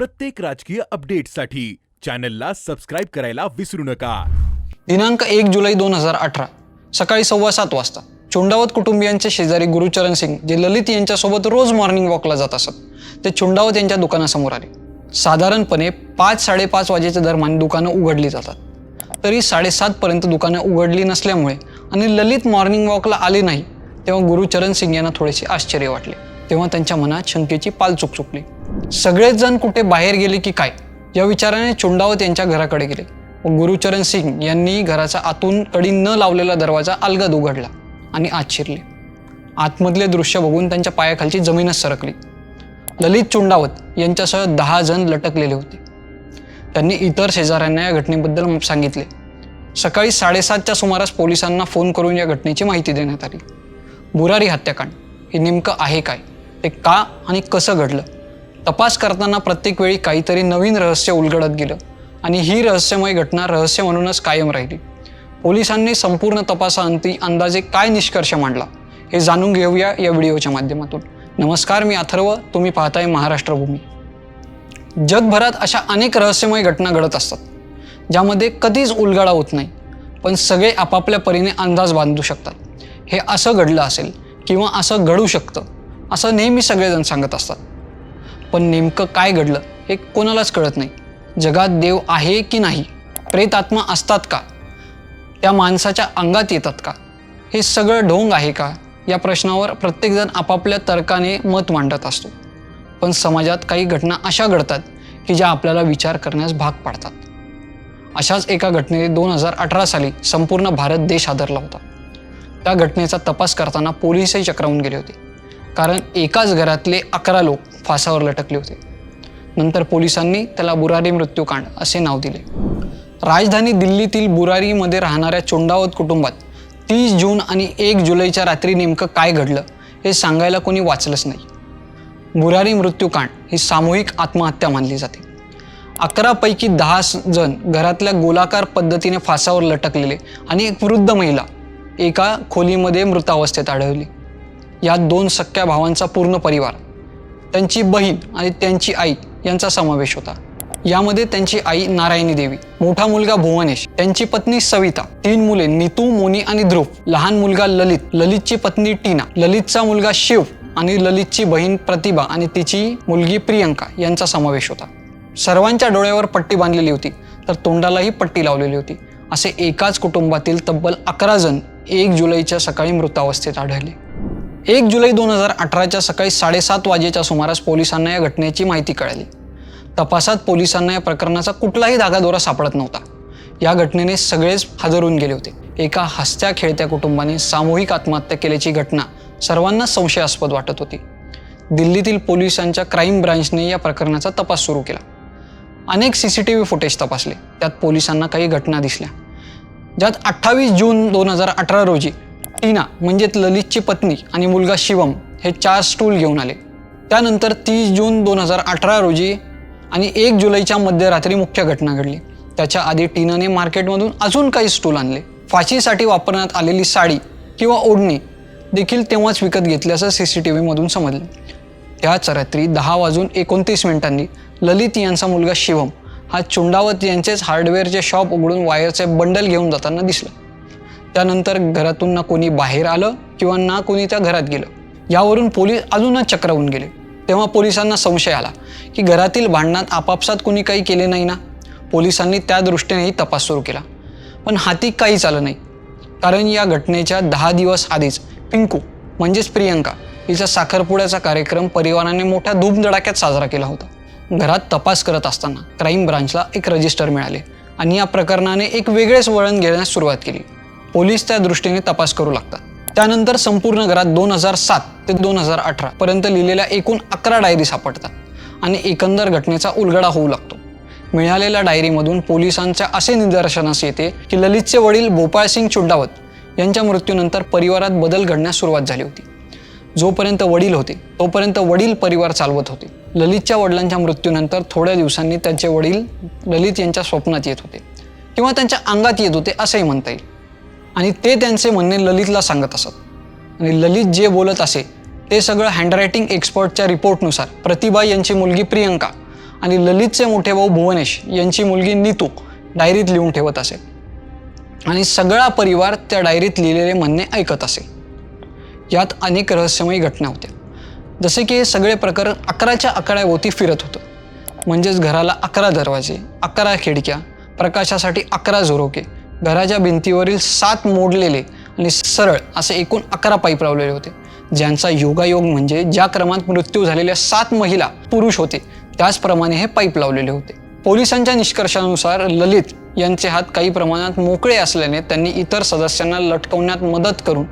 प्रत्येक राजकीय अपडेटसाठी चॅनलला सबस्क्राईब करायला विसरू नका. दिनांक एक जुलै दोन हजार अठरा सकाळी सव्वा सात वाजता चुंडावत कुटुंबियांचे शेजारी गुरुचरण सिंग जे ललित यांच्यासोबत रोज मॉर्निंग वॉकला जात असत ते चुंडावत यांच्या दुकानासमोर आले. साधारणपणे पाच साडेपाच वाजेच्या दरम्यान दुकानं उघडली जातात. तरी साडेसातपर्यंत दुकानं उघडली नसल्यामुळे आणि ललित मॉर्निंग वॉकला आले नाही तेव्हा गुरुचरण सिंग यांना थोडेसे आश्चर्य वाटले. तेव्हा त्यांच्या मनात शंकेची पाल चुकचुकली सगळेच जण कुठे बाहेर गेले की काय या विचाराने चुंडावत यांच्या घराकडे गेले. व गुरुचरण सिंग यांनी घराचा आतून कडी न लावलेला दरवाजा अलगद उघडला आणि आत शिरले. आतमधले दृश्य बघून त्यांच्या पायाखालची जमीनच सरकली. ललित चुंडावत यांच्यासह दहा जण लटकलेले होते. त्यांनी इतर शेजाऱ्यांना या घटनेबद्दल सांगितले. सकाळी साडेसातच्या सुमारास पोलिसांना फोन करून या घटनेची माहिती देण्यात आली. बुरारी हत्याकांड हे नेमकं आहे काय? ते का आणि कसं घडलं? तपास करताना प्रत्येक वेळी काहीतरी नवीन रहस्य उलगडत गेलं. आणि ही रहस्यमय घटना रहस्य म्हणूनच कायम राहिली. पोलिसांनी संपूर्ण तपासाअंती अंदाजे काय निष्कर्ष मांडला हे जाणून घेऊया या व्हिडिओच्या माध्यमातून. नमस्कार मी अथर्व. तुम्ही पाहताय महाराष्ट्र भूमी. जगभरात अशा अनेक रहस्यमय घटना घडत असतात ज्यामध्ये कधीच उलगडा होत नाही पण सगळे आपापल्या परीने अंदाज बांधू शकतात. हे असं घडलं असेल किंवा असं घडू शकतं असं नेहमी सगळेजण सांगत असतात. पण नेमकं काय घडलं हे कोणालाच कळत नाही. जगात देव आहे की नाही? प्रेत आत्मा असतात का? त्या माणसाच्या अंगात येतात का? हे सगळं ढोंग आहे का? या प्रश्नावर प्रत्येकजण आपापल्या तर्काने मत मांडत असतो. पण समाजात काही घटना अशा घडतात की ज्या आपल्याला विचार करण्यास भाग पाडतात. अशाच एका घटनेने दोन हजार अठरा साली संपूर्ण भारत देश हादरला होता. त्या घटनेचा तपास करताना पोलीसही चक्रावून गेले होते. कारण एकाच घरातले अकरा लोक फासावर लटकले होते. नंतर पोलिसांनी त्याला बुरारी मृत्यूकांड असे नाव दिले. राजधानी दिल्लीतील बुरारीमध्ये राहणाऱ्या चोंडावत कुटुंबात तीस जून आणि एक जुलैच्या रात्री नेमकं काय घडलं हे सांगायला कोणी वाचलंच नाही. बुरारी मृत्यूकांड ही सामूहिक आत्महत्या मानली जाते. अकरापैकी दहा जण घरातल्या गोलाकार पद्धतीने फासावर लटकलेले आणि एक वृद्ध महिला एका खोलीमध्ये मृतावस्थेत आढळली. यात दोन सख्या भावांचा पूर्ण परिवार त्यांची बहीण आणि त्यांची आई यांचा समावेश होता. यामध्ये त्यांची आई नारायणी देवी मोठा मुलगा भुवनेश त्यांची पत्नी सविता तीन मुले नितू मोनी आणि ध्रुव लहान मुलगा ललित ललितची पत्नी टीना ललितचा मुलगा शिव आणि ललितची बहीण प्रतिभा आणि तिची मुलगी प्रियंका यांचा समावेश होता. सर्वांच्या डोळ्यावर पट्टी बांधलेली होती तर तोंडालाही पट्टी लावलेली होती. असे एकाच कुटुंबातील तब्बल अकरा जण एक जुलैच्या सकाळी मृतावस्थेत आढळले. एक जुलै दोन हजार अठराच्या सकाळी साडेसात वाजेच्या सुमारास पोलिसांना या घटनेची माहिती कळाली. तपासात पोलिसांना या प्रकरणाचा कुठलाही धागादोरा सापडत नव्हता. या घटनेने सगळेच हादरून गेले होते. एका हसत्या खेळत्या कुटुंबाने सामूहिक आत्महत्या केल्याची घटना सर्वांना संशयास्पद वाटत होती. दिल्लीतील पोलिसांच्या क्राईम ब्रांचने या प्रकरणाचा तपास सुरू केला. अनेक C C T V footage तपासले. त्यात पोलिसांना काही घटना दिसल्या. ज्यात अठ्ठावीस जून दोन हजार अठरा रोजी टीना म्हणजेच ललितची पत्नी आणि मुलगा शिवम हे चार स्टूल घेऊन आले. त्यानंतर तीस जून दोन हजार अठरा रोजी आणि एक जुलैच्या मध्यरात्री मुख्य घटना घडली. त्याच्या आधी टीनाने मार्केटमधून अजून काही स्टूल आणले. फाशीसाठी वापरण्यात आलेली साडी किंवा ओढणी देखील तेव्हाच विकत घेतल्याचं सी सी टी व्हीमधून समजलं. त्याच रात्री दहा वाजून एकोणतीस मिनिटांनी ललित यांचा मुलगा शिवम हा चुंडावत यांचेच हार्डवेअरचे शॉप उघडून वायरचे बंडल घेऊन जाताना दिसला. त्यानंतर घरातून ना कोणी बाहेर आलं किंवा ना कोणी त्या घरात गेलं. यावरून पोलीस अजूनच चक्रावून गेले. तेव्हा पोलिसांना संशय आला की घरातील भांडणात आपापसात कोणी काही केले नाही ना? पोलिसांनी त्या दृष्टीनेही तपास सुरू केला. पण हाती काहीच आलं नाही. कारण या घटनेच्या दहा दिवस आधीच पिंकू म्हणजेच प्रियंका हिचा साखरपुड्याचा कार्यक्रम परिवाराने मोठ्या धूमधडाक्यात साजरा केला होता. घरात तपास करत असताना क्राईम ब्रांचला एक रजिस्टर मिळाले आणि या प्रकरणाने एक वेगळेच वळण घेण्यास सुरुवात केली. पोलीस त्या दृष्टीने तपास करू लागतात. त्यानंतर संपूर्ण घरात दोन हजार सात ते दोन हजार अठरा पर्यंत लिहिलेल्या एकूण अकरा डायरी सापडतात आणि एकंदर घटनेचा उलगडा होऊ लागतो. मिळालेल्या डायरीमधून पोलिसांच्या असे निदर्शनास येते की ललितचे वडील भोपाळ सिंग चुड्डावत यांच्या मृत्यूनंतर परिवारात बदल घडण्यास सुरुवात झाली होती. जोपर्यंत वडील होते तोपर्यंत वडील परिवार चालवत होते. ललितच्या वडिलांच्या मृत्यूनंतर थोड्या दिवसांनी त्यांचे वडील ललित यांच्या स्वप्नात येत होते किंवा त्यांच्या अंगात येत होते असंही म्हणता येईल. आणि ते त्यांचे म्हणणे ललितला सांगत असत. आणि ललित जे बोलत असे ते सगळं हँडरायटिंग एक्सपर्टच्या रिपोर्टनुसार प्रतिभा यांची मुलगी प्रियंका आणि ललितचे मोठे भाऊ भुवनेश यांची मुलगी नीतू डायरीत लिहून ठेवत असे. आणि सगळा परिवार त्या डायरीत लिहिलेले म्हणणे ऐकत असे. यात अनेक रहस्यमयी घटना होत्या. जसे की हे सगळे प्रकरण अकराच्या आकड्याभोवती फिरत होतं. म्हणजेच घराला अकरा दरवाजे अकरा खिडक्या प्रकाशासाठी अकरा झोरोके घराच्या भिंतीवरील सात मोडलेले आणि सरळ असे एकूण अकरा पाईप लावलेले होते. ज्यांचा योगायोग म्हणजे ज्या क्रमात मृत्यू झालेल्या सात महिला पुरुष होते त्याचप्रमाणे हे पाईप लावलेले होते. पोलिसांच्या निष्कर्षानुसार ललित यांचे हात काही प्रमाणात मोकळे असल्याने त्यांनी इतर सदस्यांना लटकवण्यात मदत करून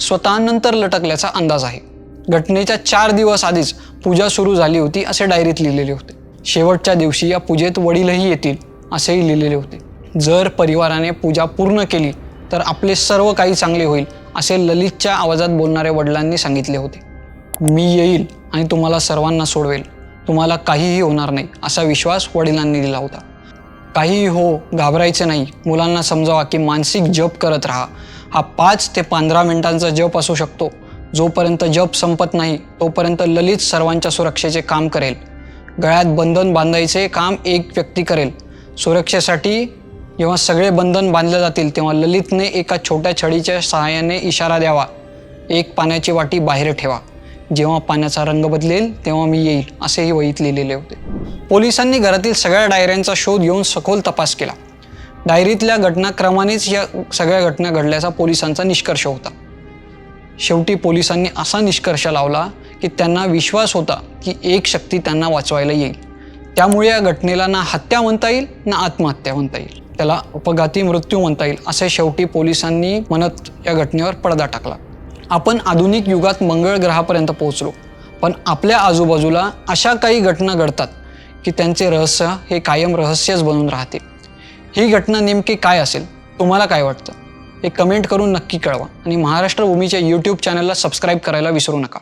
स्वतः नंतर लटकल्याचा अंदाज आहे. घटनेच्या चार दिवस आधीच पूजा सुरू झाली होती असे डायरीत लिहिलेले होते. शेवटच्या दिवशी या पूजेत वडीलही येतील असेही लिहिलेले होते. जर परिवाराने पूजा पूर्ण केली तर आपले सर्व काही चांगले होईल असे ललितच्या आवाजात बोलणाऱ्या वडिलांनी सांगितले होते. मी येईल आणि तुम्हाला सर्वांना सोडवेल. तुम्हाला काहीही होणार नाही असा विश्वास वडिलांनी दिला होता. काहीही हो घाबरायचे नाही. मुलांना समजावा की मानसिक जप करत राहा. हा पाच ते पंधरा मिनिटांचा जप असू शकतो. जोपर्यंत जप संपत नाही तोपर्यंत ललित सर्वांच्या सुरक्षेचे काम करेल. गळ्यात बंधन बांधायचे काम एक व्यक्ती करेल. सुरक्षेसाठी जेव्हा सगळे बंधन बांधले जातील तेव्हा ललितने एका छोट्या छडीच्या सहाय्याने इशारा द्यावा. एक पाण्याची वाटी बाहेर ठेवा. जेव्हा पाण्याचा रंग बदलेल तेव्हा मी येईल असेही वहीत लिहिलेले होते. पोलिसांनी घरातील सगळ्या डायऱ्यांचा शोध घेऊन सखोल तपास केला. डायरीतल्या घटनाक्रमानेच या सगळ्या घटना घडल्याचा पोलिसांचा निष्कर्ष होता. शेवटी पोलिसांनी असा निष्कर्ष लावला की त्यांना विश्वास होता की एक शक्ती त्यांना वाचवायला येईल. त्यामुळे या घटनेला ना हत्या म्हणता येईल ना आत्महत्या म्हणता येईल. त्याला अपघाती मृत्यू म्हणता येईल असे शेवटी पोलिसांनी म्हणत या घटनेवर पडदा टाकला. आपण आधुनिक युगात मंगळ ग्रहापर्यंत पोहोचलो पण आपल्या आजूबाजूला अशा काही घटना घडतात की त्यांचे रहस्य हे कायम रहस्यच बनून राहते. ही घटना नेमकी काय असेल तुम्हाला काय वाटतं? हे कमेंट करून नक्की कळवा आणि महाराष्ट्र भूमीच्या यूट्यूब चॅनलला सबस्क्राईब करायला विसरू नका.